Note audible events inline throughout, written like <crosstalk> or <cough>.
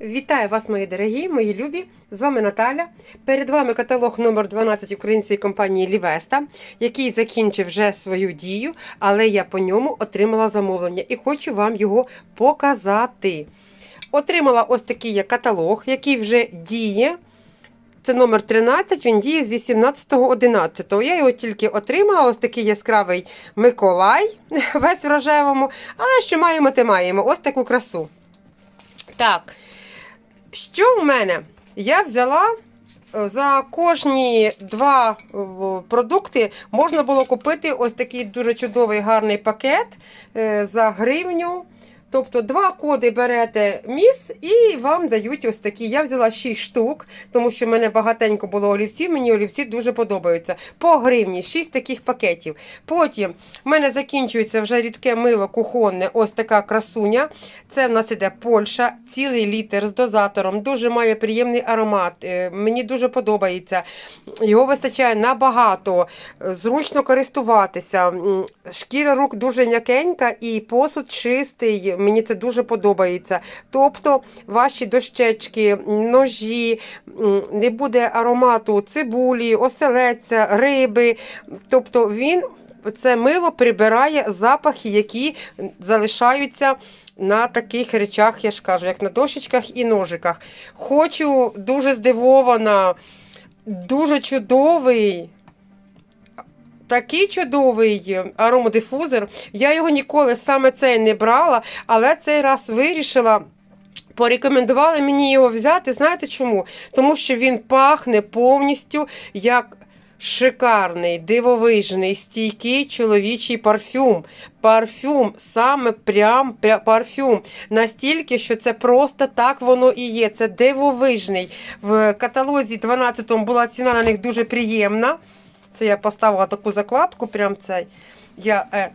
Вітаю вас, мої дорогі, мої любі! З вами Наталя. Перед вами каталог номер 12 української компанії Лівеста, який закінчив вже свою дію, але я по ньому отримала замовлення і хочу вам його показати. Отримала ось такий каталог, який вже діє. Це номер 13, він діє з 18.11. Я його тільки отримала, ось такий яскравий Миколай, <laughs> весь в рожевому. Але що маємо, те маємо. Ось таку красу. Так, що в мене? Я взяла е, за кожні два е, продукти можна було купити ось такий дуже чудовий гарний пакет е, за гривню. Тобто два коди берете міс і вам дають ось такі. Я взяла 6 штук, тому що в мене багатенько було олівців, мені олівці дуже подобаються. По гривні 6 таких пакетів. Потім в мене закінчується вже рідке мило кухонне, ось така красуня. Це в нас іде Польща, цілий літр з дозатором. Дуже має приємний аромат. е, Мені дуже подобається. Його вистачає набагато, е, зручно користуватися. Шкіра рук дуже м'якенька і посуд чистий. Мені це дуже подобається. Тобто ваші дощечки, ножі, не буде аромату цибулі, оселеця, риби. Тобто він. Це мило прибирає запахи, які залишаються на таких речах, я ж кажу, як на дощечках і ножиках. Хочу дуже здивована, дуже чудовий. Такий чудовий аромодифузор. Я його ніколи саме цей не брала, але цей раз вирішила. Порекомендували мені його взяти. Знаєте чому? Тому що він пахне повністю як шикарний, дивовижний, стійкий чоловічий парфюм. Парфюм, саме прям парфюм. Настільки, що це просто так воно і є. Це дивовижний. В каталозі 12 була ціна на них дуже приємна. Це я поставила таку закладку, прям цей. Я е,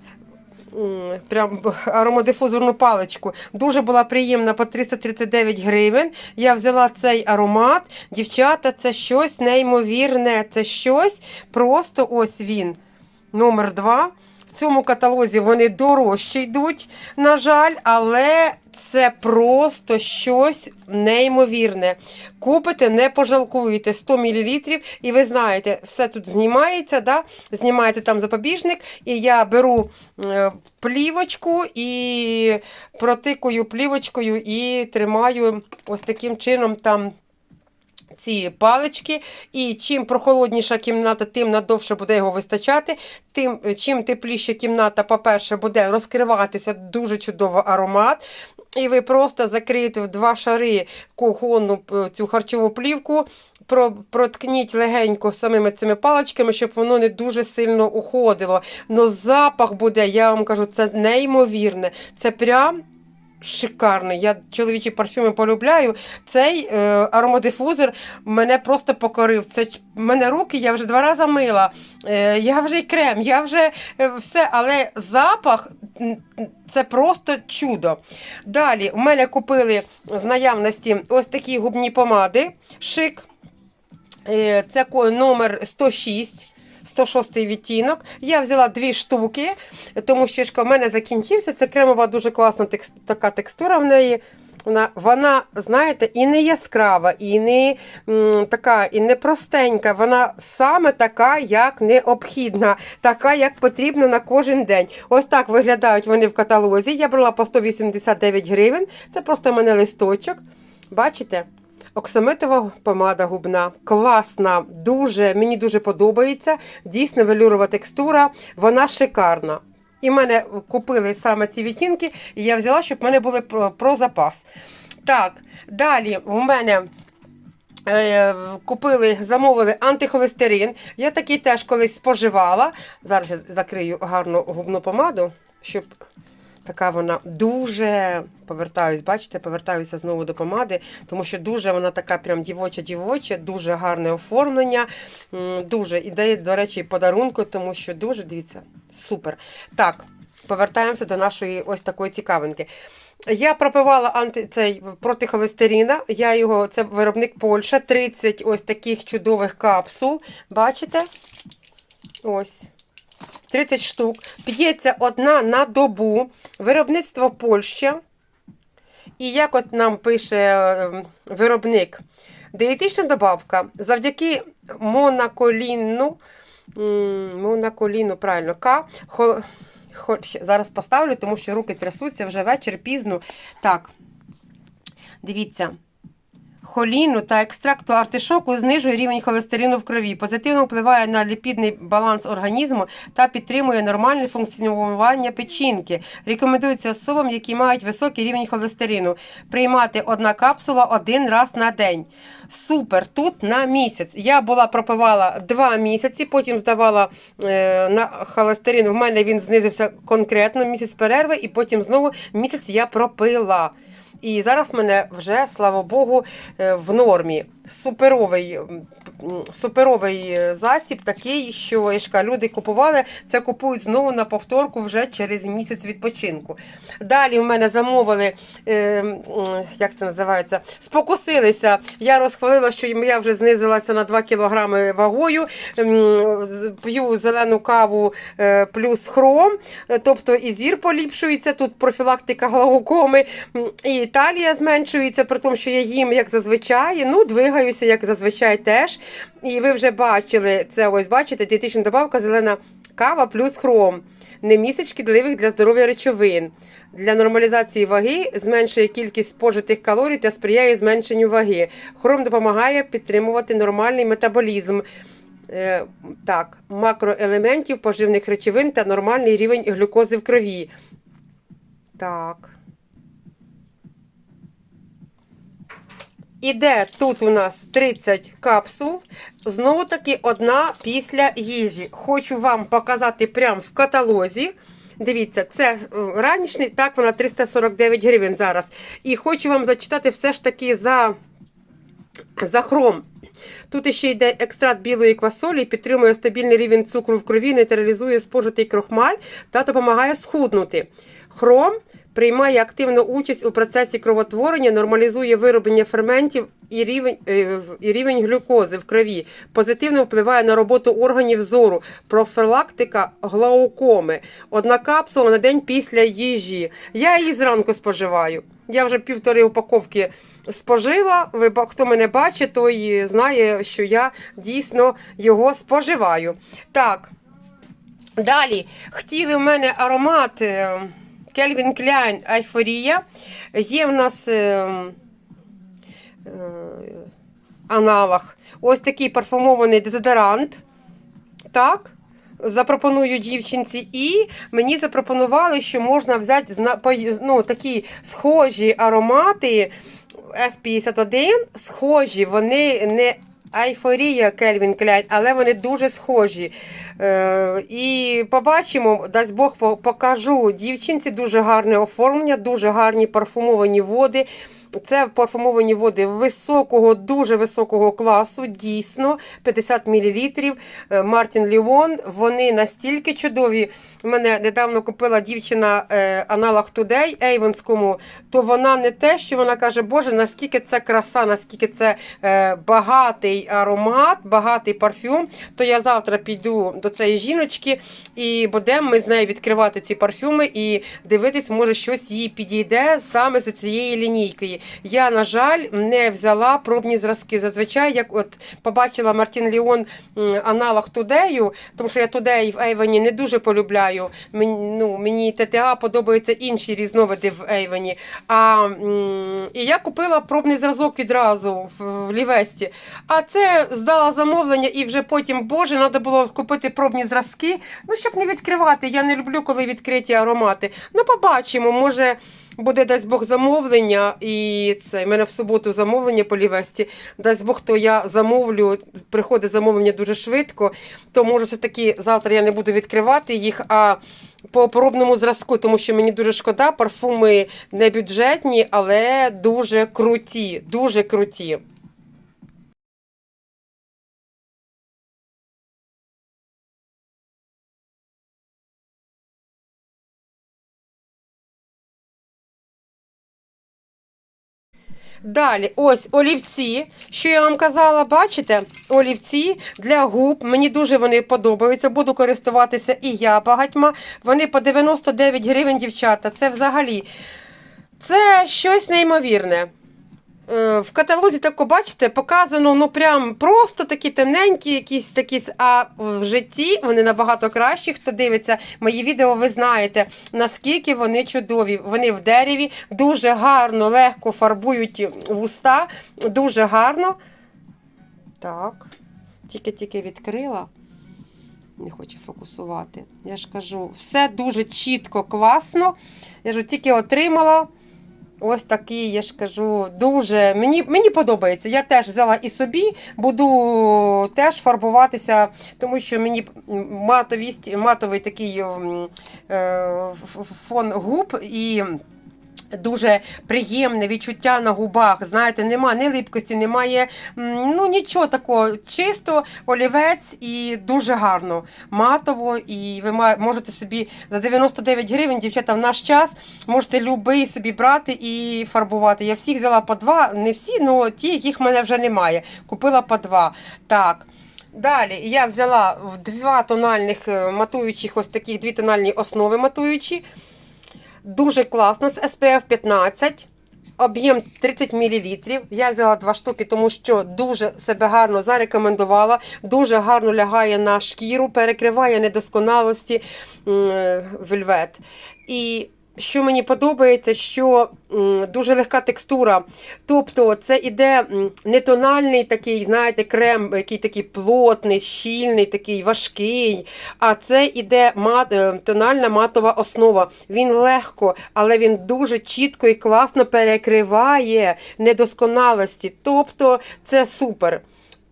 прям <laughs> аромодифузорну паличку. Дуже була приємна по 339 гривень. Я взяла цей аромат. Дівчата, це щось неймовірне. Це щось просто ось він. Номер 2. В цьому каталозі вони дорожче йдуть, на жаль, але це просто щось неймовірне. Купите, не пожалкуєте 100 мл, і ви знаєте, все тут знімається, да? знімається там запобіжник, і я беру е, плівочку і протикую плівочкою і тримаю ось таким чином там ці палички. І чим прохолодніша кімната, тим надовше буде його вистачати. Тим, е, чим тепліша кімната, по-перше, буде розкриватися дуже чудово аромат. І ви просто закриєте в два шари кухонну е, цю харчову плівку, проткніть легенько самими цими паличками, щоб воно не дуже сильно уходило. Но запах буде, я вам кажу, це неймовірне. Це прям шикарний. Я чоловічі парфюми полюбляю. Цей е, аромадифузор мене просто покорив. Це мене руки, я вже два рази мила. Е, я вже і крем, я вже е, все, але запах. Це просто чудо. Далі у мене купили з наявності ось такі губні помади. Шик. Е, Це номер 106. 106 відтінок. Я взяла дві штуки, тому що в мене закінчився. Це кремова дуже класна текст, така текстура в неї. Вона, вона, знаєте, і не яскрава, і не м, така, і не простенька. Вона саме така, як необхідна, така, як потрібно на кожен день. Ось так виглядають вони в каталозі. Я брала по 189 гривень. Це просто в мене листочок. Бачите? Оксамитова помада губна. Класна, дуже, мені дуже подобається. Дійсно велюрова текстура, вона шикарна. І мене купили саме ці відтінки, і я взяла, щоб в мене були про, про запас. Так, далі у мене. Е, Купили, замовили антихолестерин. Я такий теж колись споживала. Зараз я закрию гарну губну помаду, щоб така вона дуже повертаюсь, бачите, повертаюся знову до помади, тому що дуже вона така прям дівоча-дівоча, дуже гарне оформлення. Дуже ідея, до речі, подарунку, тому що дуже дивіться, супер. Так, повертаємося до нашої ось такої цікавинки. Я пропивала анти, цей проти холестерина. Я його, це виробник Польща, 30 ось таких чудових капсул. Бачите? Ось. 30 штук. П'ється одна на добу. Виробництво Польща. І як от нам пише е, виробник, дієтична добавка завдяки монаколіну, м, монаколіну, правильно, К, хо, хо, зараз поставлю, тому що руки трясуться вже вечір пізно. Так, дивіться. Холіну та екстракту артишоку знижує рівень холестерину в крові, позитивно впливає на ліпідний баланс організму та підтримує нормальне функціонування печінки. Рекомендується особам, які мають високий рівень холестерину, приймати одна капсула один раз на день. Супер! Тут на місяць. Я була пропивала два місяці, потім здавала е, на холестерин. В мене він знизився конкретно місяць перерви, і потім знову місяць я пропила. І зараз мене вже, слава Богу, е, в нормі. Суперовий, суперовий е, засіб, такий, що я люди купували, це купують знову на повторку вже через місяць відпочинку. Далі в мене замовили, е, як це називається, спокусилися. Я розхвалила, що я вже знизилася на 2 кілограми вагою. П'ю зелену каву е, плюс хром, е, тобто і зір поліпшується, тут профілактика глаукоми, і талія зменшується, при тому, що я їм як зазвичай, ну, двигаюся, як зазвичай теж. І ви вже бачили це, ось бачите, дієтична добавка зелена кава плюс хром. Не містить шкідливих для здоров'я речовин. Для нормалізації ваги зменшує кількість спожитих калорій та сприяє зменшенню ваги. Хром допомагає підтримувати нормальний метаболізм. Е, так, макроелементів, поживних речовин та нормальний рівень глюкози в крові. Так. Іде тут у нас 30 капсул. Знову таки одна після їжі. Хочу вам показати прямо в каталозі. Дивіться, це е, ранішній, так вона 349 гривень зараз. І хочу вам зачитати все ж таки за, за хром. Тут ще йде екстракт білої квасолі, підтримує стабільний рівень цукру в крові, нейтралізує спожитий крохмаль та допомагає схуднути. Хром приймає активну участь у процесі кровотворення, нормалізує вироблення ферментів і рівень, е, і рівень глюкози в крові, позитивно впливає на роботу органів зору, профілактика глаукоми. Одна капсула на день після їжі. Я її зранку споживаю. Я вже півтори упаковки спожила. Ви хто мене бачить, той знає, що я дійсно його споживаю. Так. Далі хотіли в мене аромат Calvin Klein Айфорія. Є в нас е, е, аналог. Ось такий парфумований дезодорант. Так. Запропоную дівчинці, і мені запропонували, що можна взяти ну, такі схожі аромати F51, схожі, вони не Айфорія Кельвін Кляйн, але вони дуже схожі. Е, і побачимо, дасть Бог по- покажу дівчинці дуже гарне оформлення, дуже гарні парфумовані води. Це парфумовані води високого, дуже високого класу, дійсно 50 мл. Мартін Ліон. Вони настільки чудові. Мене недавно купила дівчина е, аналог Today Ейвонському, то вона не те, що вона каже, Боже, наскільки це краса, наскільки це е, багатий аромат, багатий парфюм. То я завтра піду до цієї жіночки і будемо ми з нею відкривати ці парфюми і дивитись, може щось їй підійде саме з цієї лінійки. Я, на жаль, не взяла пробні зразки. Зазвичай, як от побачила Мартін Ліон аналог Тудею, тому що я Тудей в Ейвені не дуже полюбляю. Мені, ну, мені ТТА подобаються інші різновиди в Ейвені. А, і я купила пробний зразок відразу в, в Лівесті. А це здала замовлення, і вже потім, боже, треба було купити пробні зразки. Ну, щоб не відкривати. Я не люблю, коли відкриті аромати. Ну, побачимо, може. Буде дасть Бог замовлення, і це в мене в суботу замовлення по Лівесті. Дасть Бог, то я замовлю, приходить замовлення дуже швидко. То може все-таки завтра я не буду відкривати їх, а по пробному зразку, тому що мені дуже шкода, парфуми не бюджетні, але дуже круті. Дуже круті. Далі, ось олівці. Що я вам казала, бачите? Олівці для губ. Мені дуже вони подобаються. Буду користуватися і я багатьма. Вони по 99 гривень, дівчата. Це взагалі. Це щось неймовірне. Е, В каталозі тако, бачите, показано ну прям просто такі темненькі, якісь такі, а в житті вони набагато кращі. Хто дивиться мої відео, ви знаєте, наскільки вони чудові. Вони в дереві дуже гарно, легко фарбують вуста, дуже гарно. Так, тільки-тільки відкрила. Не хочу фокусувати. Я ж кажу, все дуже чітко, класно. Я ж тільки отримала. Ось такий, я ж кажу, дуже мені, мені подобається. Я теж взяла і собі, буду теж фарбуватися, тому що мені матовість, матовий такий е, фон губ і. Дуже приємне відчуття на губах. Знаєте, нема ні липкості, немає ну нічого такого. Чисто олівець і дуже гарно. Матово. І ви можете собі за 99 гривень, дівчата, в наш час можете любий собі брати і фарбувати. Я всіх взяла по два, не всі, але ті, яких в мене вже немає. Купила по два. Так. Далі я взяла в два тональних е, матуючих, ось таких дві тональні основи матуючі. Дуже класно з SPF 15. Об'єм 30 мл. Я взяла два штуки, тому що дуже себе гарно зарекомендувала. Дуже гарно лягає на шкіру, перекриває недосконалості е, вельвет. І що мені подобається, що дуже легка текстура. Тобто це іде не тональний такий, знаєте, крем, який такий плотний, щільний, такий важкий. А це іде мат, е, тональна матова основа. Він легко, але він дуже чітко і класно перекриває недосконалості. Тобто це супер.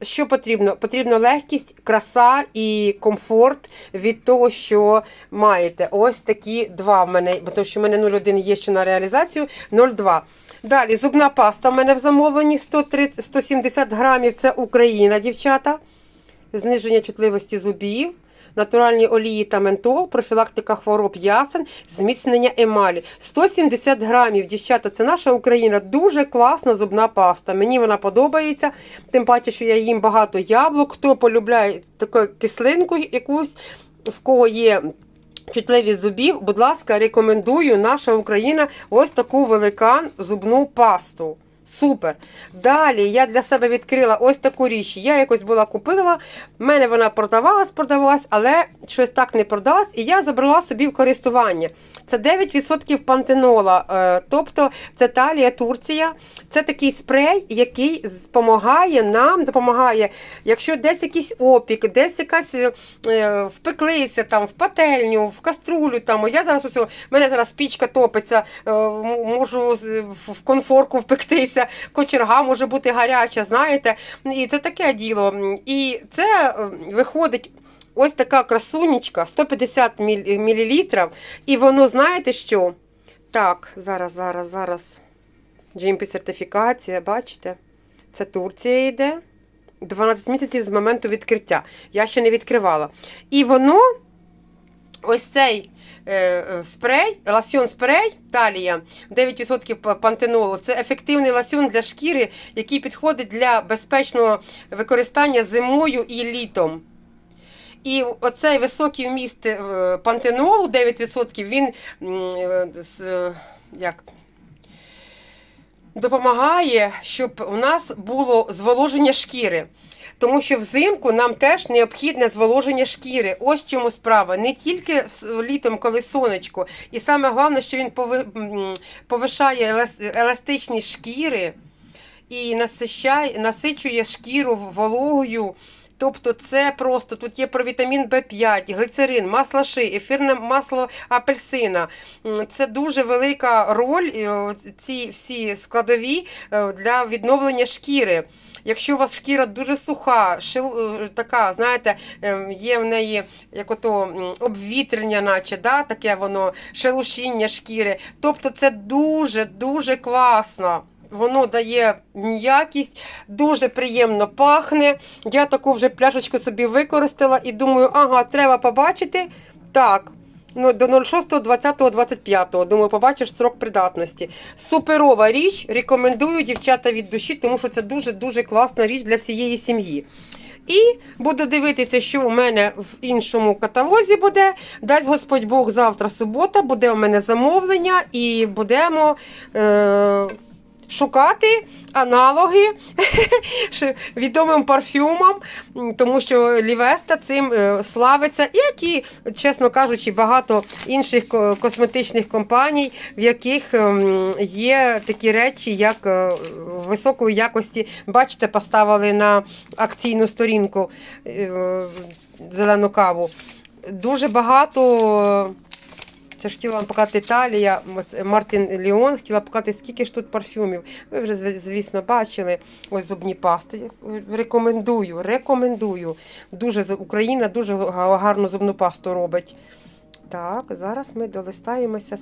Що потрібно? Потрібна легкість, краса і комфорт від того, що маєте. Ось такі два в мене, тому що в мене 0,1 є ще на реалізацію, 0,2. Далі зубна паста в мене в замовленні 130, 170 грамів. Це Україна, дівчата. Зниження чутливості зубів. Натуральні олії та ментол, профілактика хвороб ясен, зміцнення емалі. 170 грамів, дівчата, це наша Україна. Дуже класна зубна паста. Мені вона подобається. Тим паче, що я їм багато яблук. Хто полюбляє таку кислинку якусь, в кого є. Чутливість зубів, будь ласка, рекомендую наша Україна ось таку великан зубну пасту. Супер. Далі я для себе відкрила ось таку річ. Я якось була купила, в мене вона продавалась, продавалась, але щось так не продалась, і я забрала собі в користування. Це 9% пантенола, е, тобто це Талія, Турція. Це такий спрей, який допомагає нам, допомагає, якщо десь якийсь опік, десь якась е, е, впеклися там в пательню, в каструлю. Там. Я зараз у мене зараз пічка топиться, можу в конфорку впектися, кочерга може бути гаряча, знаєте. І це таке діло. І це е, виходить. Ось така красунечка, 150 мл, і воно, знаєте що? Так, зараз, зараз, зараз. GMP сертифікація, бачите? Це Турція йде. 12 місяців з моменту відкриття. Я ще не відкривала. І воно, ось цей спрей, ласьон спрей, талія, 9% пантенолу. Це ефективний ласьон для шкіри, який підходить для безпечного використання зимою і літом. І оцей високий вміст е, пантенолу 9%, він е, е, як, допомагає, щоб у нас було зволоження шкіри. Тому що взимку нам теж необхідне зволоження шкіри. Ось чому справа. Не тільки літом, коли сонечко. І саме головне, що він пови- повишає еластичність шкіри і насичує шкіру вологою. Тобто це просто тут є провітамін В5, глицерин, масло ши, ефірне масло апельсина. Це дуже велика роль, ці всі складові е, для відновлення шкіри. Якщо у вас шкіра дуже суха, шил, е, така, знаєте, ем, є в неї як ото обвітрення, наче, да, таке воно шелушіння шкіри. Тобто це дуже-дуже класно. Воно дає м'якість, дуже приємно пахне. Я таку вже пляшечку собі використала і думаю, ага, треба побачити. Так, ну, до 06.20.25. Думаю, побачиш срок придатності. Суперова річ. Рекомендую дівчата від душі, тому що це дуже-дуже класна річ для всієї сім'ї. І буду дивитися, що у мене в іншому каталозі буде. Дасть Господь Бог завтра субота, буде у мене замовлення, і будемо. Е- Шукати аналоги <laughs> відомим парфюмам, тому що Лівеста цим е, славиться, як і, чесно кажучи, багато інших косметичних компаній, в яких ем, є такі речі, як е, високої якості. Бачите, поставили на акційну сторінку е, зелену каву. Дуже багато. Ж хотіла вам показати Італія, оце Мартін Ліон, хотіла показати, скільки ж тут парфюмів. Ви вже, звісно, бачили. Ось зубні пасти. Рекомендую, рекомендую. Дуже, Україна дуже га- гарну зубну пасту робить. Так, зараз ми долистаємося.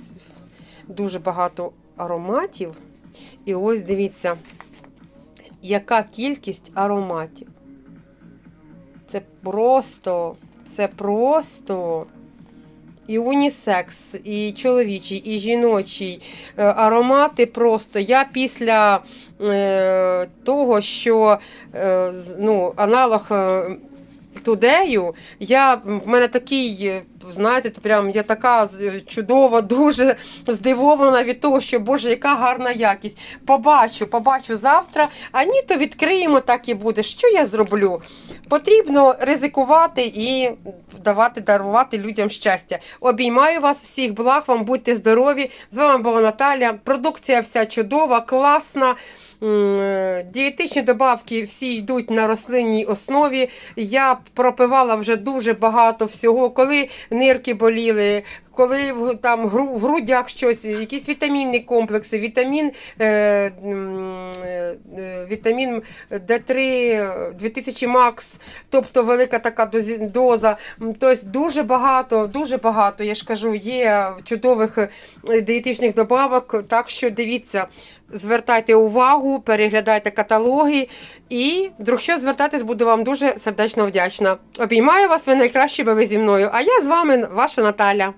Дуже багато ароматів. І ось дивіться, яка кількість ароматів. Це просто, це просто і унісекс, і чоловічий, і жіночий е, аромати просто. Я після е, того, що е, ну, аналог тудею, я, в мене такий, е, знаєте, прям я така чудова, <laughs> дуже здивована від того, що Боже, яка гарна якість. Побачу, побачу завтра, а ні, то відкриємо, так і буде. Що я зроблю? Потрібно ризикувати і давати, дарувати людям щастя. Обіймаю вас всіх, благ вам, будьте здорові. З вами була Наталя. Продукція вся чудова, класна. Е, Дієтичні добавки всі йдуть на рослинній основі. Я пропивала вже дуже багато всього. Коли нирки боліли, коли там в грудях щось, якісь вітамінні комплекси, вітамін, е, е, вітамін D3 2000 Макс, тобто велика така доза. Тобто дуже багато, дуже багато, я ж кажу, є чудових е, дієтичних добавок. Так що дивіться, звертайте увагу, переглядайте каталоги і, вдруг що звертатись, буду вам дуже сердечно вдячна. Обіймаю вас, ви найкращі, бо ви зі мною. А я з вами, ваша Наталя.